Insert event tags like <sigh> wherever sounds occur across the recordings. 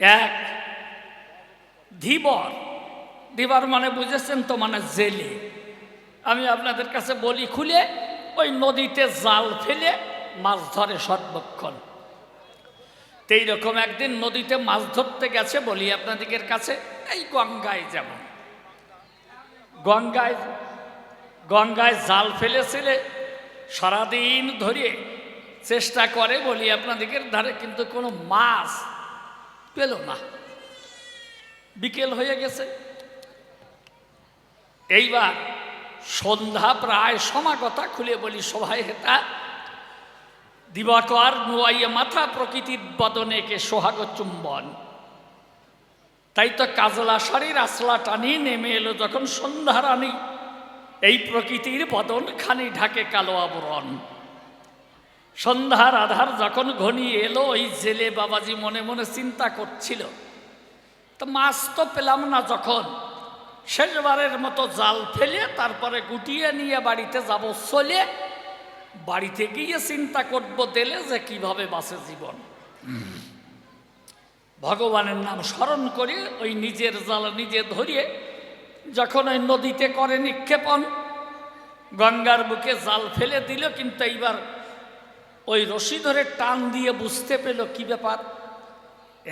এক, ধীবর। ধীবর মানে বুঝেছেন তো মানে জেলে। আমি আপনাদের কাছে বলি খুলে, ওই নদীতে জাল ফেলে মাছ ধরে সর্বক্ষণ। তো এইরকম একদিন নদীতে মাছ ধরতে গেছে বলি আপনাদের কাছে, এই গঙ্গায় যেমন। গঙ্গায় গঙ্গায় জাল ফেলেছিলে, সারাদিন ধরে চেষ্টা করে বলি আপনাদের ধারে, কিন্তু কোনো মাছ পেল না। বিকেল হয়ে গেছে। এইবার সন্ধ্যা প্রায় সমাগতা খুলে বলি সবাই হেতা। দিবাকর নুয়াইয়ে মাথা প্রকৃতির বদনেকে সোহাগ চুম্বন। তাই তো কাজলা শাড়ির আসলা টানি নেমে এলো যখন সন্ধ্যা রানী। এই প্রকৃতির বদন খানি ঢাকে কালো আবরণ। সন্ধ্যার আধার যখন ঘনিয়ে এলো, ওই জেলে বাবাজি মনে মনে চিন্তা করছিল। তো মাছ তো পেলাম না যখন। শেষবারের মতো জাল ফেলে তারপরে গুটিয়ে নিয়ে বাড়িতে যাব চলে। বাড়িতে গিয়ে চিন্তা করব দেলে যে কীভাবে বাঁচে জীবন। ভগবানের নাম স্মরণ করে ওই নিজের জাল নিজে ধরিয়ে যখন ওই নদীতে করে নিক্ষেপণ, গঙ্গার বুকে জাল ফেলে দিল, কিন্তু এইবার ওই রশি ধরে টান দিয়ে বুঝতে পেল কি ব্যাপার?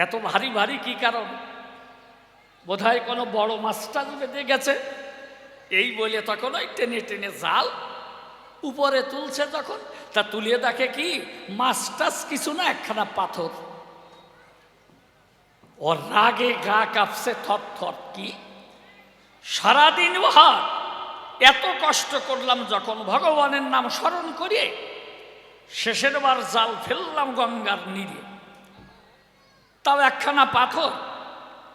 এত ভারী ভারী কি কারণ? বোধহয় কোনো বড় মাছটা বেঁধে গেছে। এই বলে তখন ওই টেনে টেনে জাল উপরে তুলছে যখন, তা তুলিয়ে দেখে কি মাছ টাছ কিছু না, একখানা পাথর। ওর রাগে গা কাঁপছে থর থর কি? সারাদিন ভর এত কষ্ট করলাম যখন ভগবানের নাম স্মরণ করিয়ে শেষের বার জাল ফেললাম গঙ্গার নিরে। তাও একখানা পাথর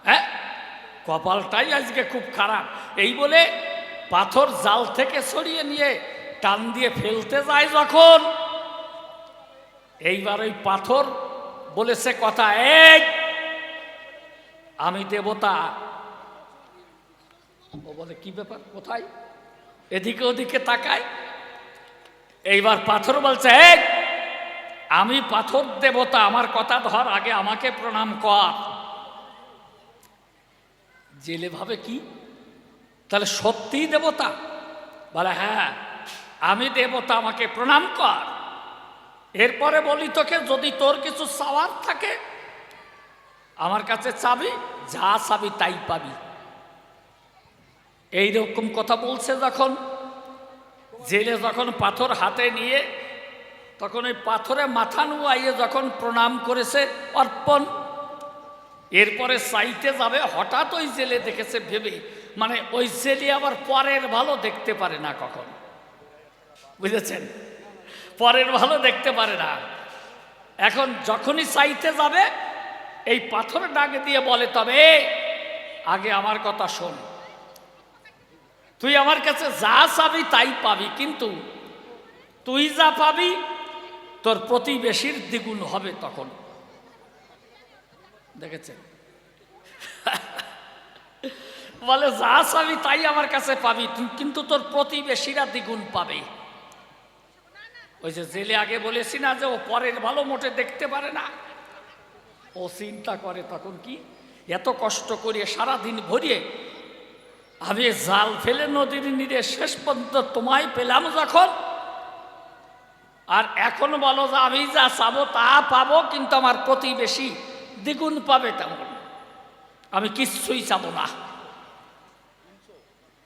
হ্যাঁ? কপালটাই আজকে খুব খারাপ। এই বলে পাথর জাল থেকে সরিয়ে নিয়ে টান দিয়ে ফেলতে যায় যখন। এইবার ওই পাথর বলেছে কথা এক আমি দেবতা। ও বলে, কি ব্যাপার? কোথায়? এদিকে ওদিকে তাকায়। এইবার পাথর বলছে এক আমি পাথর দেবতা, আমার কথা ধর, আগে আমাকে প্রণাম কর। জেলে ভাবে কি? তাহলে সত্যিই দেবতা? বলে হ্যাঁ আমি দেবতা, আমাকে প্রণাম কর। এরপরে বলি তোকে, যদি তোর কিছু চাওয়ার থাকে, আমার কাছে চাবি, যা চাবি তাই পাবি। এই রকম কথা বলছে যখন জেলে যখন পাথর হাতে নিয়ে, তখন ওই পাথরে মাথা নুয়াইয়ে যখন প্রণাম করেছে, অর্পণ, এরপরে চাইতে যাবে, হঠাৎ ওই জেলে দেখেছে ভেবে মানে ওই জেলে আবার পরের ভালো দেখতে পারে না কখন। বুঝেছেন? পরের ভালো দেখতে পারে না। এখন যখনই চাইতে যাবে, এই পাথর ডাকে দিয়ে বলে, তবে, আগে আমার কথা শোন। তুই আমার কাছে যা চাবি তাই পাবি, কিন্তু তুই যা পাবি, তোর প্রতিবেশীর দ্বিগুণ হবে তখন। দেখেছেন? <laughs> বলে, যা চাবি তাই আমার কাছে পাবি কিন্তু তোর প্রতিবেশীরা দ্বিগুণ পাবে। ওই যে জেলে আগে বলেছি না যে, ও পরের ভালো মোটে দেখতে পারে না। ও চিন্তা করে তখন কি? এত কষ্ট করিয়ে সারাদিন ভরিয়ে আমি জাল ফেলে নদীর নিরে শেষ পর্যন্ত তোমায় পেলাম যখন। আর এখন বলো যে আমি যা চাবো তা পাবো, কিন্তু আমার প্রতিবেশী দ্বিগুণ পাবে তেমন। আমি কিচ্ছুই চাবো না।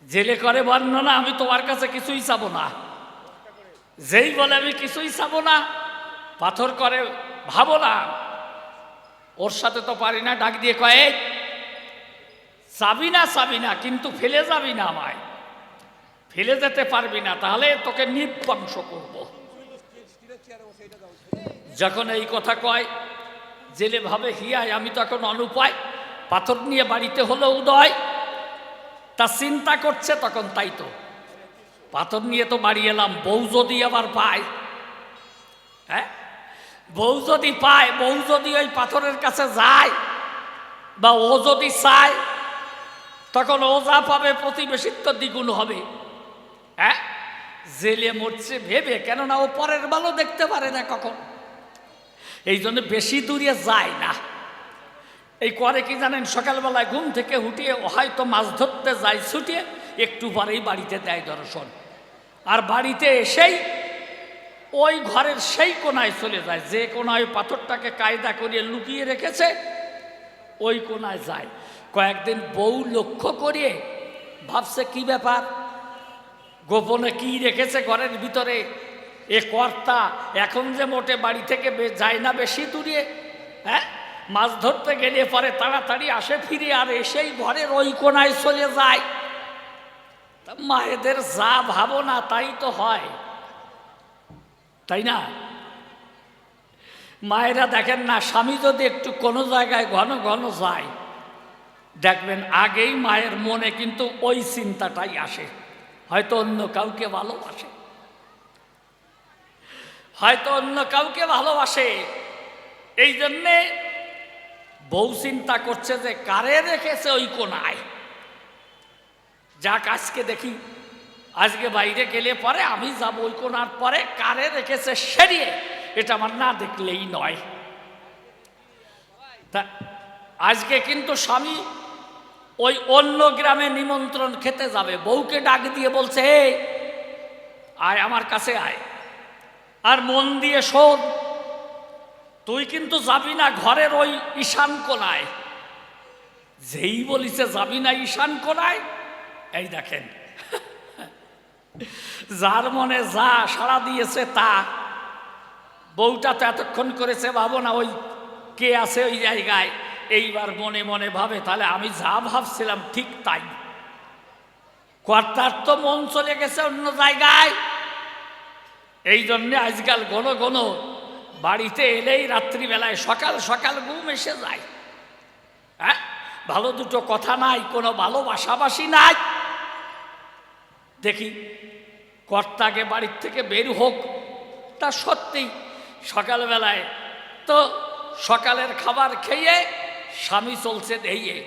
জেলে করে বর্ণনা, আমি তোমার কাছে কিছুই চাবো না। যেই বলে আমি কিছুই চাবো না, পাথর করে ভাবো না। ওর সাথে তো পারি না, ডাক দিয়ে কয়ে চাবি না চাবি না, কিন্তু ফেলে যাবি না আমায়। ফেলে যেতে পারবি না, তাহলে তোকে নির্বংশ করব। যখন এই কথা কয়, জেলে ভাবে হিয়ায়, আমি তখন অনুপায়, পাথর নিয়ে বাড়িতে হলো উদয়। তা চিন্তা করছে তখন তাই তো। পাথর নিয়ে তো বাড়ি এলাম, বউ যদি আবার পায় হ্যাঁ? বউ যদি পায়, বউ যদি ওই পাথরের কাছে যায়, বা ও যদি চায় তখন ও যা পাবে, প্রতিবেশিত্ব দ্বিগুণ হবে। হ্যাঁ? জেলে মরছে ভেবে, কেননা ও পরের ভালো দেখতে পারে না কখন। এই জন্য বেশি দূরে যায় না। এই করে কি জানেন, সকালবেলায় ঘুম থেকে উঠিয়ে হয়তো মাছ ধরতে যায়, ছুটিয়ে একটু পরেই বাড়িতে দেয় দর্শন। আর বাড়িতে এসেই ওই ঘরের সেই কোনায় চলে যায়। যে কোনায় পাথরটাকে কায়দা করিয়ে লুকিয়ে রেখেছে, ওই কোনায় যায়। কয়েকদিন বউ লক্ষ্য করে ভাবছে, কি ব্যাপার? গোপনে কি রেখেছে ঘরের ভিতরে? এ কর্তা এখন যে মোটে বাড়ি থেকে যায় না বেশি দূরে হ্যাঁ? মাছ ধরতে গেলে পরে তাড়াতাড়ি আসে ফিরে আর এসেই ঘরের ওই কোনায় চলে যায়। মায়েদের যা ভাবনা তাই তো হয়, তাই না? মায়েরা দেখেন না, স্বামী যদি একটু কোনো জায়গায় ঘন ঘন যায় দেখবেন আগেই মায়ের মনে কিন্তু ওই চিন্তাটাই আসে। হয়তো অন্য কাউকে ভালোবাসে। হয়তো অন্য কাউকে ভালোবাসে। এই জন্যে বউ চিন্তা করছে যে কারে রেখেছে ওই কোনায়? যাক, আজকে দেখি। আজকে বাইরে গেলে পরে আমি যাব ওই কোনার পরে কারে রেখেছে সেরিয়ে এটা আমার না দেখলেই নয়। তা আজকে কিন্তু স্বামী ওই অন্য গ্রামে নিমন্ত্রণ খেতে যাবে। বউকে ডাক দিয়ে বলছে, এই, আয় আমার কাছে আয়। আর মন দিয়ে শোন, তুই কিন্তু যাবি না ঘরের ওই ঈশান কোনায়। যেই বলিছে যাবি না ঈশান কোনায়, এই দেখেন। যার মনে যা সাড়া দিয়েছে তা, বউটা তো এতক্ষণ করেছে, ভাবো না ওই কে আছে ওই জায়গায়। এইবার মনে মনে ভাবে, তাহলে আমি যা ভাবছিলাম ঠিক তাই। কর্তার তো মন চলে গেছে অন্য জায়গায়। এই জন্যে আজকাল ঘন ঘন বাড়িতে এলেই রাত্রিবেলায় সকাল সকাল ঘুম এসে যায়। হ্যাঁ? ভালো দুটো কথা নাই, কোনো ভালোবাসাবাসি নাই। দেখি, কর্তাকে বাড়ির থেকে বের হোক, তা সত্যি সকালবেলায় তো সকালের খাবার খেয়ে স্বামী চলছে দেইয়ে।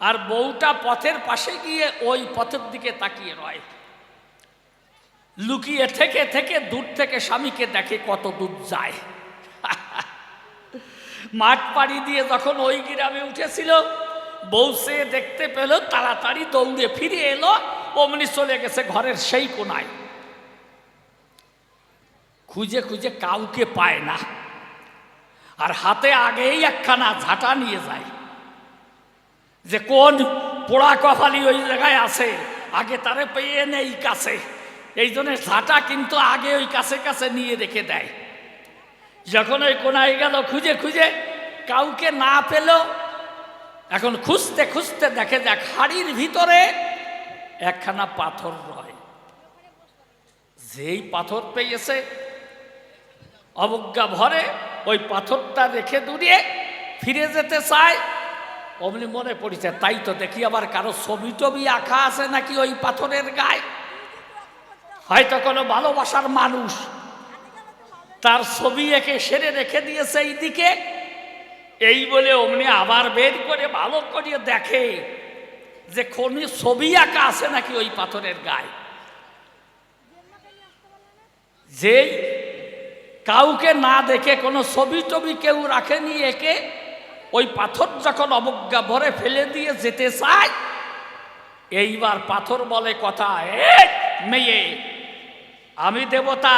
আর বউটা পথের পাশে গিয়ে ওই পথের দিকে তাকিয়ে রয়। লুকিয়ে থেকে থেকে দূর থেকে স্বামীকে দেখে কত দূর যায়। <laughs> মাঠ পাড়ি দিয়ে যখন ওই গ্রামে উঠেছিল, বউ সে দেখতে পেল, তাড়াতাড়ি দৌড়ে ফিরে এলো, অমনি চলে গেছে ঘরের সেই কোনায়। খুঁজে খুঁজে কাউকে পায় না। আর হাতে আগেই একখানা ঝাঁটা নিয়ে যায়। যে কোন পোড়া কপালি ওই জায়গায় আছে, আগে তারে পেয়ে নেই কাছে। এই জন্য ঝাঁটা কিন্তু আগে ওই কাছে কাছে নিয়ে রেখে দেয়। যখন ওই কোনায় গেল, খুঁজে খুঁজে কাউকে না পেল, এখন খুঁজতে খুঁজতে দেখে যাক হাড়ির ভিতরে একখানা পাথর রয়। যেই পাথর পেয়েছে, অবজ্ঞা ভরে ওই পাথরটা রেখে দূরিয়ে ফিরে যেতে চায়। অমনি মনে পড়েছে, তাই তো দেখি আবার কারও ছবি টবি আঁকা আছে নাকি ওই পাথরের গায়ে। হয়তো কোনো ভালোবাসার মানুষ তার ছবি এঁকে সেরে রেখে দিয়েছে এই দিকে এই বলে অমনি আবার বের করে ভালো করে দেখে যে কোন ছবি আঁকা আছে নাকি ওই পাথরের গায়ে। যেই কাউকে না দেখে কোনো ছবি টবি কেউ রাখেনি একে? ওই পাথর যখন অবজ্ঞা ভরে ফেলে দিয়ে যেতে চায়, এইবার পাথর বলে কথা মেয়ে, আমি দেবতা,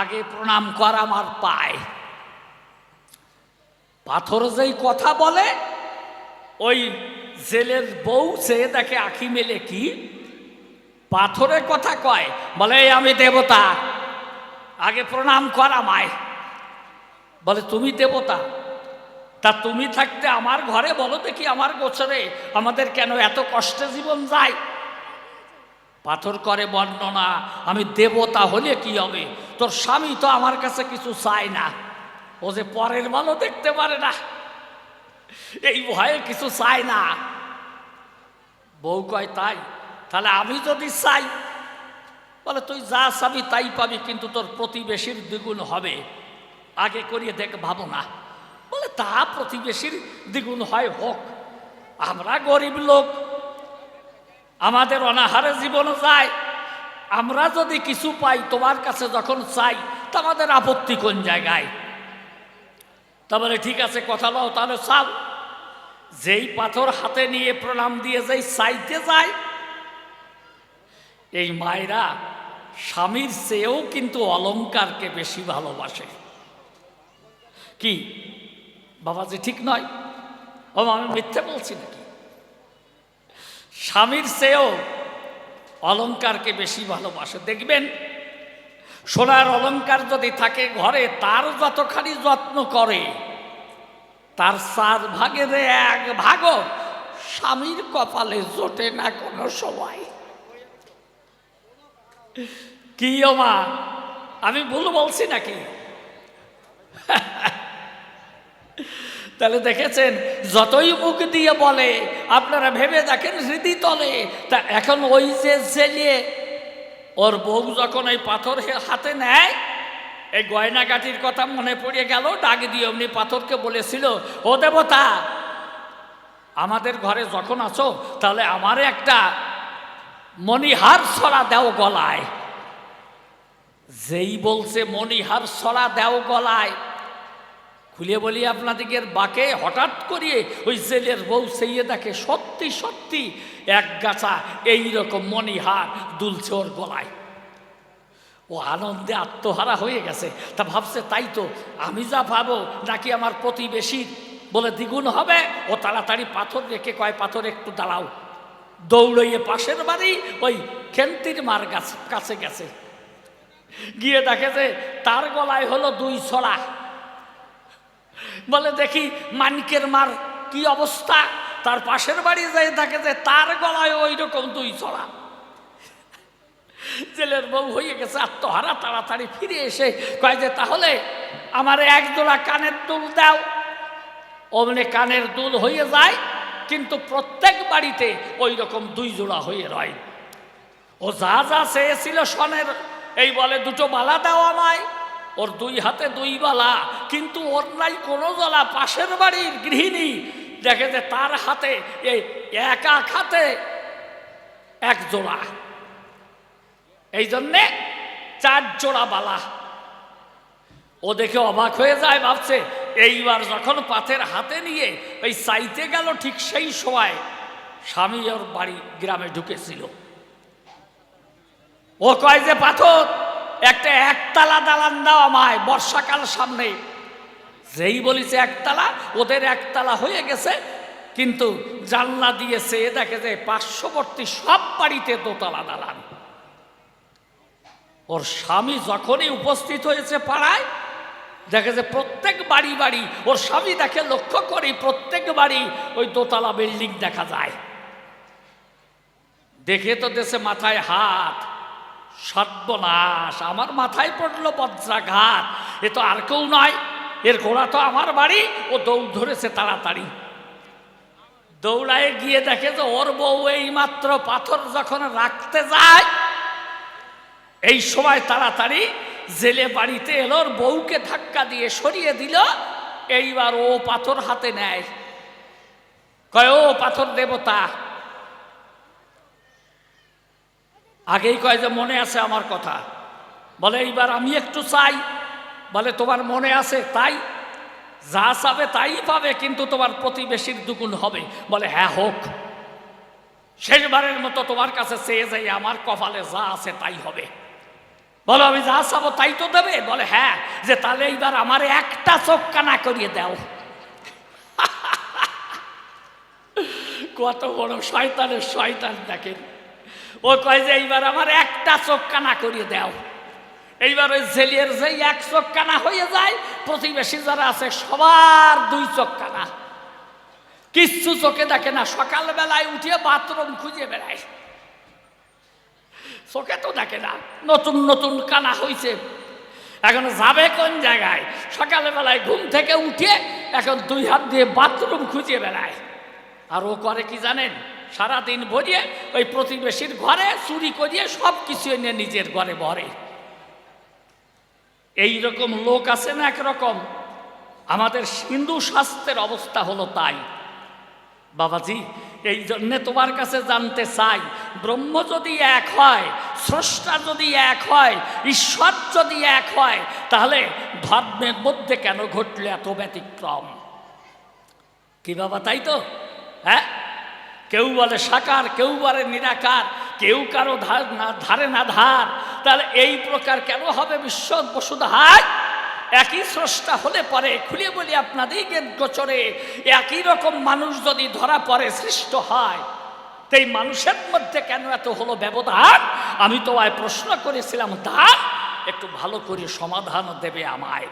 আগে প্রণাম কর আমার পায়। পাথর যেই কথা বলে, ওই জেলের বউ সে দেখে আখি মেলে কি? পাথরের কথা কয়, বলে আমি দেবতা আগে প্রণাম কর আমায়। বলে, তুমি দেবতা, তা তুমি থাকতে আমার ঘরে বলো দেখি আমার গোছরে আমাদের কেন এত কষ্টে জীবন যায়? পাথর করে বর্ণনা, আমি দেবতা হলে কি হবে? তোর স্বামী তো আমার কাছে কিছু চায় না। ও যে পরের ভালো দেখতে পারে না। এই ভয়ে কিছু চায় না। বউ কয়, তাই? তাহলে আমি যদি চাই বলে, তুই যা চাবি তাই পাবি, কিন্তু তোর প্রতিবেশীর দ্বিগুণ হবে। আগে করিয়ে দেখ, ভাবো না। বলে, তা প্রতিবেশীর দ্বিগুণ হয় হোক। আমরা গরিব লোক। আমাদের অনাহারে জীবন যায়। আমরা যদি কিছু পাই তোমার কাছে যখন চাই, তা আমাদের আপত্তি কোন জায়গায়? তারপরে ঠিক আছে, কথা লও, তাহলে চাও যেই পাথর হাতে নিয়ে প্রণাম দিয়ে যেই চাইতে যায়, এই মায়েরা স্বামীর চেয়েও কিন্তু অলংকারকে বেশি ভালোবাসে। কি? বাবাজি, ঠিক নয়? ও আমি মিথ্যে বলছি নাকি? স্বামীর চেয়েও অলংকারকে বেশি ভালোবাসে। দেখবেন, সোনার অলংকার যদি থাকে ঘরে, তার যতখানি যত্ন করে, তার চার ভাগের এক ভাগ স্বামীর কপালে জোটে না কোনো সময়। কি মা আমি ভুল বলছি নাকি? তাহলে দেখেছেন, যতই মুখ দিয়ে বলে, আপনারা ভেবে দেখেন হৃদি তলে, তা এখন ওই যে জেলিয়ে ওর বউ যখন ওই পাথর হাতে নেয়, এই গয়নাগাটির কথা মনে পড়ে গেল, ডাক দিয়ে অমনি পাথরকে বলেছিল, ও দেবতা, আমাদের ঘরে যখন আছো, তাহলে আমার একটা মণিহার ছড়া দেও গলায়। যেই বলছে মণিহার ছড়া দেও গলায়, খুলে বলি আপনাদিকের বাকে, হঠাৎ করিয়ে ওই জেলের বউ সেইয়ে দেখে সত্যি সত্যি এক গাছা এইরকম মণিহার দুলছে ওর গলায়। ও আনন্দে আত্মহারা হয়ে গেছে। তা ভাবছে, তাই তো, আমি যা ভাবো নাকি আমার প্রতিবেশী বলে দ্বিগুণ হবে। ও তাড়াতাড়ি পাথর রেখে কয়, পাথর একটু দাঁড়াও। দৌড়ইয়ে পাশের বাড়ি ওই খেন্তির মার গাছ কাছে গেছে। গিয়ে দেখে যে তার গলায় হলো দুই ছড়া। বলে, দেখি মানিকের মার কি অবস্থা? তার পাশের বাড়ি যাই থাকে যে তার গলায় ওই রকম দুই ছড়া। জেলের বউ হয়ে গেছে, আত্মহারা তাড়াতাড়ি ফিরে এসে কয় যে, তাহলে আমার এক জোড়া কানের দুল দাও। অমনে কানের দুল হয়ে যায় কিন্তু প্রত্যেক বাড়িতে ওই রকম দুই জোড়া হয়ে রয়। ও যা যা চেয়েছিল সনের, এই বলে দুটো বালা দাও আমায় ওর দুই হাতে দুই বালা, কিন্তু ওর নাই কোনো জলা। পাশের বাড়ির গৃহিণী দেখে যে তার হাতে এই এক হাতে এক জোড়া। এই জন্যে চার জোড়া বালা। ও দেখে অবাক হয়ে যায়, ভাবছে এইবার যখন পাথের হাতে নিয়ে ওই চাইতে গেল, ঠিক সেই সময় স্বামী ওর বাড়ি গ্রামে ঢুকেছিল। ও কয় যে, পাথর, একটা একতলা দালান দাও আমায় বর্ষাকাল সামনে। যেই বলিছে একতলা, ওদের একতলা হয়ে গেছে, কিন্তু জানলা দিয়ে সে দেখে যে পার্শ্ববর্তী সব বাড়িতে দোতলা দালান। ওর স্বামী যখনই উপস্থিত হয়েছে পাড়ায় দেখে যে প্রত্যেক বাড়ি বাড়ি, ওর স্বামী দেখে লক্ষ্য করে প্রত্যেক বাড়ি ওই দোতলা বিল্ডিং দেখা যায়। দেখে তো দেশে মাথায় হাত, সর্বনাশ। আমার মাথায় পড়ল বজ্রাঘাত। এ তো আর কেউ নয়, এর ঘোড়া তো আমার বাড়ি, ও দৌড় ধরেছে তাড়াতাড়ি। দৌড়ায় গিয়ে দেখে যে ওর বউ এই মাত্র পাথর যখন রাখতে যায়, এই সময় তাড়াতাড়ি জেলে বাড়িতে এলো বউকে ধাক্কা দিয়ে সরিয়ে দিল, এইবার ও পাথর হাতে নেয়। কয়, ও পাথর দেবতা, আগেই কয় যে মনে আছে আমার কথা। বলে, এইবার আমি একটু চাই। বলে, তোমার মনে আছে, তাই। যা চাবে তাই পাবে, কিন্তু তোমার প্রতিবেশীর দুগুণ হবে। বলে হ্যাঁ হোক। শেষবারের মতো তোমার কাছে চেয়ে যাই, আমার কপালে যা আছে তাই হবে। বলো, আমি যা চাবো তাই তো দেবে? বলে হ্যাঁ যে তাহলে এইবার আমার একটা চোখ কানা করিয়ে দাও। <laughs> কত বড় শয়তানের শয়তান দেখেন। ও কয় যে, এইবার আমার একটা চোখ কানা করিয়ে দাও। এইবার ওই জেলিয়ার যে এক চোখ কানা হয়ে যায়, প্রতিবেশী যারা আছে, সবার দুই চোখ কানা কিচ্ছু চোখে দেখে না। সকালবেলায় উঠিয়ে বাথরুম খুঁজে বেড়ায়। চোখে তো দেখে না। নতুন নতুন কানা হয়েছে এখন যাবে কোন জায়গায়? সকালবেলায় ঘুম থেকে উঠে এখন দুই হাত দিয়ে বাথরুম খুঁজে বেড়ায়। আর ও করে কি জানেন? সারাদিন ভরিয়ে ওই প্রতিবেশীর ঘরে চুরি করিয়ে সব কিছু এনে নিজের ঘরে ভরে। এই রকম লোক আছে না একরকম? আমাদের হিন্দু স্বাস্থ্যের অবস্থা হলো তাই। বাবাজি এই জন্যে তোমার কাছে জানতে চাই, ব্রহ্ম যদি এক হয়, স্রষ্টা যদি এক হয়, ঈশ্বর যদি এক হয়, তাহলে ধর্মের মধ্যে কেন ঘটলে এত ব্যতিক্রম? কি বাবা, তাই তো? হ্যাঁ? কেউ বলে সাকার, কেউ বলে নিরাকার, কেউ কারও ধার না, ধারে না ধার, তাহলে এই প্রকার কেন হবে বিশ্ব বসুধায়? একই স্রষ্টা হলে পরে খুলে বলি আপনাদের জ্ঞান গোচরে, একই রকম মানুষ যদি ধরা পড়ে, সৃষ্ট হয় তাই মানুষের মধ্যে কেন এত হলো ব্যবধান? আমি তো আয় প্রশ্ন করেছিলাম, তা একটু ভালো করে সমাধান দেবে আমায়।